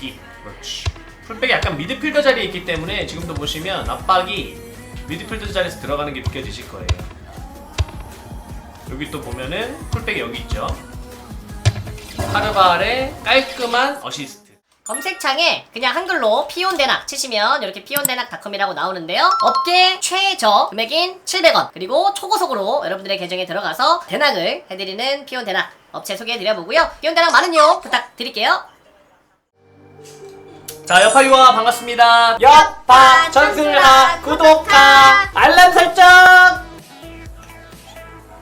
여기 그렇지 풀백이 약간 미드필더 자리에 있기 때문에 지금도 보시면 압박이 미드필더 자리에서 들어가는 게 느껴지실 거예요 여기 또 보면은 풀백이 여기 있죠 카르발의 깔끔한 어시스트 검색창에 그냥 한글로 피온대낙 치시면 이렇게 피온대낙닷컴이라고 나오는데요. 업계 최저 금액인 700원 그리고 초고속으로 여러분들의 계정에 들어가서 대낙을 해드리는 피온대낙 업체 소개해드려보고요. 피온대낙 많은 이용 부탁드릴게요. 자 여파유와 반갑습니다. 여파 전술하 구독하 알람 설정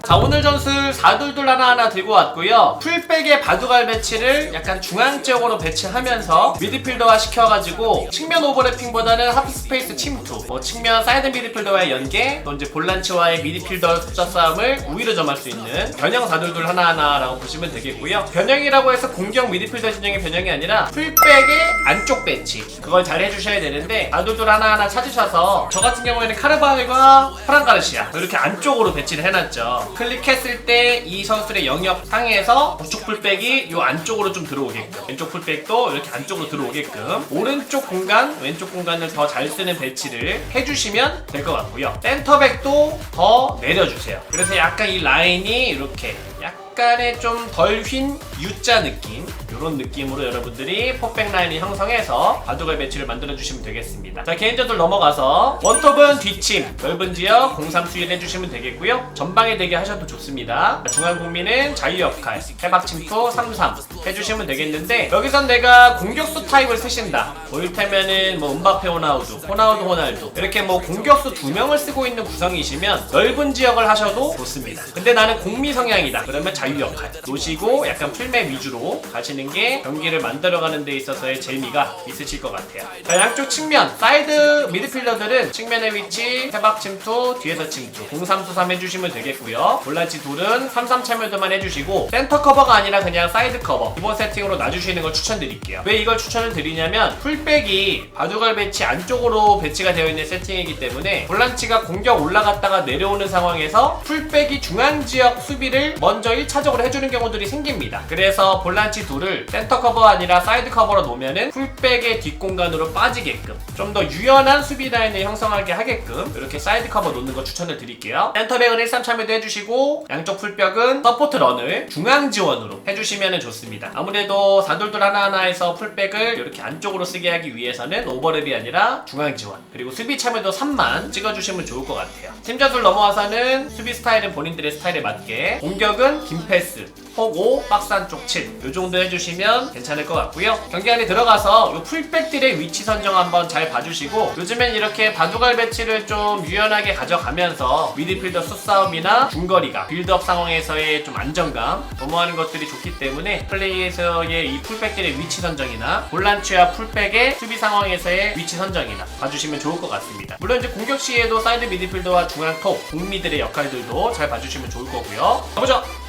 자 오늘 전술 4둘둘 하나하나 들고 왔고요. 풀백의 바둑알 배치를 약간 중앙적으로 배치하면서 미드필더화 시켜가지고 측면 오버래핑보다는 하프스페이스 침투 뭐 측면 사이드 미드필더와의 연계 또 이제 볼란치와의 미드필더 숫자 싸움을 우위로 점할 수 있는 변형 4둘둘 하나하나라고 보시면 되겠고요. 변형이라고 해서 공격 미드필더 진영의 변형이 아니라 풀백의 안쪽 배치 그걸 잘 해주셔야 되는데 4둘둘 하나하나 찾으셔서 저 같은 경우에는 카르바알과 프랑가르시아 이렇게 안쪽으로 배치를 해놨죠 클릭했을 때 이 선수의 영역 상에서 우측 풀백이 요 안쪽으로 좀 들어오게끔 왼쪽 풀백도 이렇게 안쪽으로 들어오게끔 오른쪽 공간 왼쪽 공간을 더 잘 쓰는 배치를 해주시면 될 것 같고요. 센터백도 더 내려주세요. 그래서 약간 이 라인이 이렇게 약간의 좀 덜 휜 U자 느낌 이런 느낌으로 여러분들이 폭백 라인을 형성해서 바둑알 배치를 만들어 주시면 되겠습니다. 자 개인전들 넘어가서 원톱은 뒷침 넓은 지역 공삼 수일 해주시면 되겠고요. 전방에 대기 하셔도 좋습니다. 중앙 국민은 자유 역할 해박 침투 33 해주시면 되겠는데 여기선 내가 공격수 타입을 쓰신다. 뭐 이를테면은 뭐 음바페 호나우두 호나우두 호날두 이렇게 뭐 공격수 두 명을 쓰고 있는 구성이시면 넓은 지역을 하셔도 좋습니다. 근데 나는 공미 성향이다. 그러면 자유 역할. 놓으시고 약간 풀맵 위주로 가시는 게 경기를 만들어가는 데 있어서의 재미가 있으실 것 같아요. 자 양쪽 측면 사이드 미드필더들은 측면의 위치 해박 침투 뒤에서 침투. 0323 해주시면 되겠고요. 볼란치 둘은 33 참여도만 해주시고 센터 커버가 아니라 그냥 사이드 커버. 기본 세팅으로 놔주시는 걸 추천드릴게요. 왜 이걸 추천을 드리냐면 풀백이 바둑알 배치 안쪽으로 배치가 되어 있는 세팅이기 때문에 볼란치가 공격 올라갔다가 내려오는 상황에서 풀백이 중앙 지역 수비를 먼저 1차적으로 해주는 경우들이 생깁니다. 그래서 볼란치 둘을 센터 커버 아니라 사이드 커버로 놓으면은 풀백의 뒷공간으로 빠지게끔 좀 더 유연한 수비 라인을 형성하게 하게끔 이렇게 사이드 커버 놓는 거 추천을 드릴게요. 센터백은 1, 3 참여도 해주시고 양쪽 풀백은 서포트 런을 중앙 지원으로 해주시면 좋습니다. 아무래도 4돌돌 하나하나에서 풀백을 이렇게 안쪽으로 쓰게 하기 위해서는 오버랩이 아니라 중앙 지원 그리고 수비 참여도 3만 찍어주시면 좋을 것 같아요. 팀전술 넘어와서는 수비 스타일은 본인들의 스타일에 맞게 공격은 긴 패스 호고 박스 안쪽 7. 요 정도 해주시면 괜찮을 것 같고요. 경기 안에 들어가서 요 풀백들의 위치 선정 한번 잘 봐주시고 요즘엔 이렇게 바둑알 배치를 좀 유연하게 가져가면서 미드필더 수싸움이나 중거리가 빌드업 상황에서의 좀 안정감 도모하는 것들이 좋기 때문에 플레이에서의 이 풀백들의 위치 선정이나 볼란치와 풀백의 수비 상황에서의 위치 선정이나 봐주시면 좋을 것 같습니다. 물론 이제 공격 시에도 사이드 미드필더와 중앙 톱, 공미들의 역할들도 잘 봐주시면 좋을 거고요. 가보죠!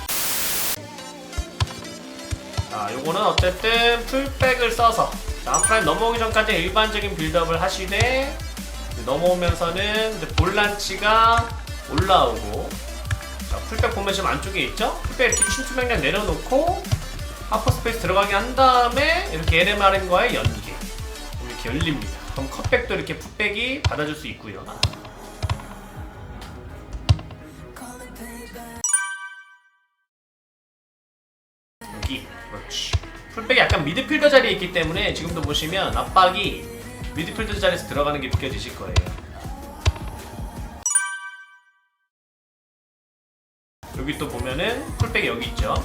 자, 요거는 어쨌든 풀백을 써서 자, 하프라인 넘어오기 전까지 일반적인 빌드업을 하시되 넘어오면서는 볼란치가 올라오고 자, 풀백 보면 지금 안쪽에 있죠? 풀백 이렇게 명령 내려놓고 하프 스페이스 들어가게 한 다음에 이렇게 LMRM과의 연계 이렇게 열립니다. 그럼 컷백도 이렇게 풀백이 받아줄 수 있고요. 여기. 그렇지. 풀백이 약간 미드필더 자리에 있기 때문에 지금도 보시면 압박이 미드필더 자리에서 들어가는 게 느껴지실 거예요. 여기 또 보면은 풀백이 여기 있죠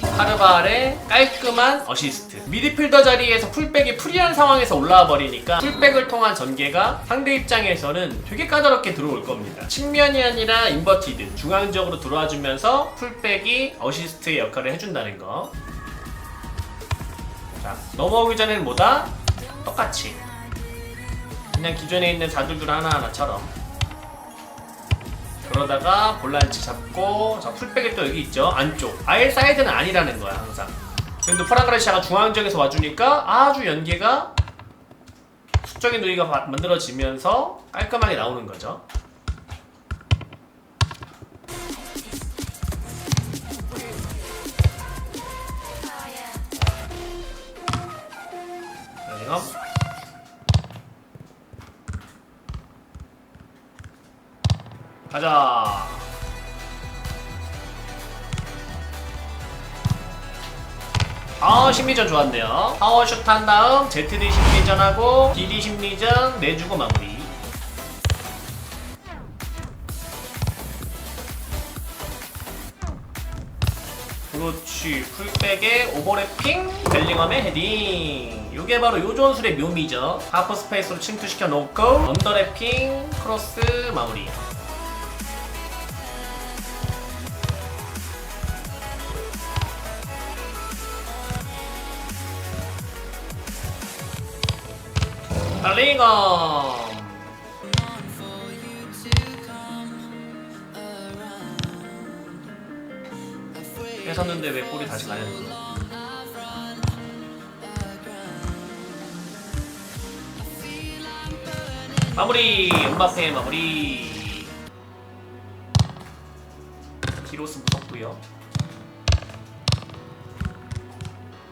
카르발의 깔끔한 어시스트. 미드필더 자리에서 풀백이 프리한 상황에서 올라와 버리니까 풀백을 통한 전개가 상대 입장에서는 되게 까다롭게 들어올 겁니다. 측면이 아니라 인버티드 중앙적으로 들어와 주면서 풀백이 어시스트의 역할을 해준다는 거. 자, 넘어오기 전에는 뭐다? 똑같이. 그냥 기존에 있는 자들들 하나하나처럼 그러다가 볼란치 잡고 자 풀백이 또 여기 있죠. 안쪽. 아예 사이드는 아니라는 거야 항상. 지금도 프랑그레시아가 중앙적에서 와주니까 아주 연계가 수적인 누이가 바- 만들어지면서 깔끔하게 나오는 거죠 가자. 아 심리전 좋았네요. 파워슛 한 다음 ZD 심리전하고 DD 심리전 내주고 마무리. 그렇지 풀백에 오버래핑 벨링엄의 헤딩 이게 바로 요전술의 묘미죠 하프 스페이스로 침투시켜 놓고 언더래핑 크로스 마무리 벨링엄 뺏었는데 왜 볼이 다시 가냐 거? 마무리! 음바페 마무리! 기로스 무섭고요.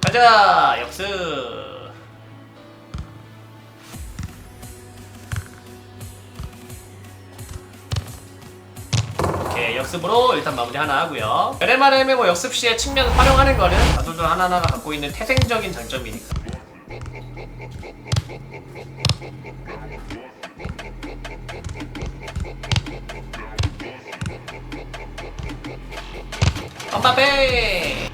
가자! 역습 역습으로 일단 마무리 하나 하고요. LMRM의 뭐 역습 시에 측면 활용하는 거는 자도들 하나하나가 갖고 있는 태생적인 장점이니까. 엄마베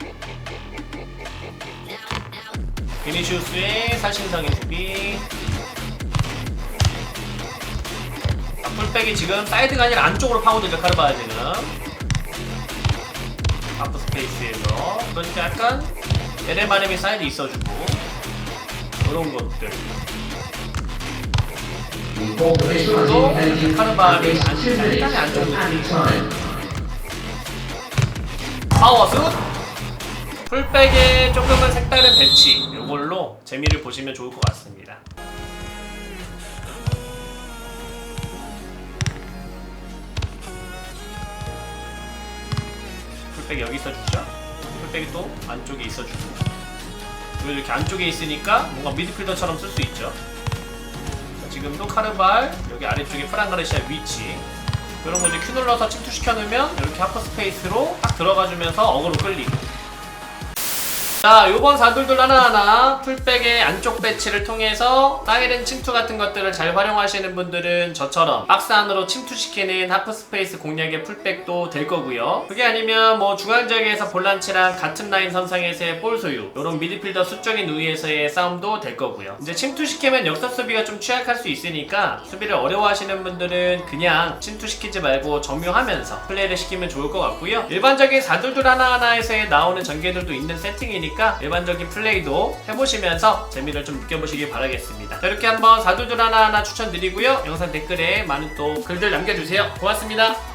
비니시우스의 살신성의 수비 풀백이 지금 사이드가 아니라 안쪽으로 파고들죠 카르바야 지금. 하프 스페이스에서. 그러니까 약간 에레마넴이 사이드 있어주고. 그런 것들. 또 카르바를 카르바를 안- 약간의 안쪽 안쪽 느낌. 파워슛 풀백에 조금은 색다른 배치. 이걸로 재미를 보시면 좋을 것 같습니다 풀백이 여기 있어주죠. 풀백이 또 안쪽에 있어주고. 그리고 이렇게 안쪽에 있으니까 뭔가 미드필더처럼 쓸 수 있죠. 자, 지금도 카르발 여기 아래쪽에 프랑가르시아 위치. 이런 거 이제 큐 눌러서 침투시켜 놓으면 이렇게 하프 스페이스로 딱 들어가주면서 어그로 끌리고 자 요번 사돌돌 하나하나 풀백의 안쪽 배치를 통해서 사이렌 침투 같은 것들을 잘 활용하시는 분들은 저처럼 박스 안으로 침투시키는 하프 스페이스 공략의 풀백도 될 거고요. 그게 아니면 뭐 중앙 지역에서 볼란치랑 같은 라인 선상에서의 볼 소유 요런 미드필더 수적인 우위에서의 싸움도 될 거고요. 이제 침투시키면 역습 수비가 좀 취약할 수 있으니까 수비를 어려워하시는 분들은 그냥 침투시키지 말고 점유하면서 플레이를 시키면 좋을 것 같고요. 일반적인 사돌돌 하나하나에서 나오는 전개들도 있는 세팅이니까 일반적인 플레이도 해보시면서 재미를 좀 느껴보시길 바라겠습니다. 자, 이렇게 한번 사돌돌 하나하나 추천드리고요. 영상 댓글에 많은 또 글들 남겨주세요. 고맙습니다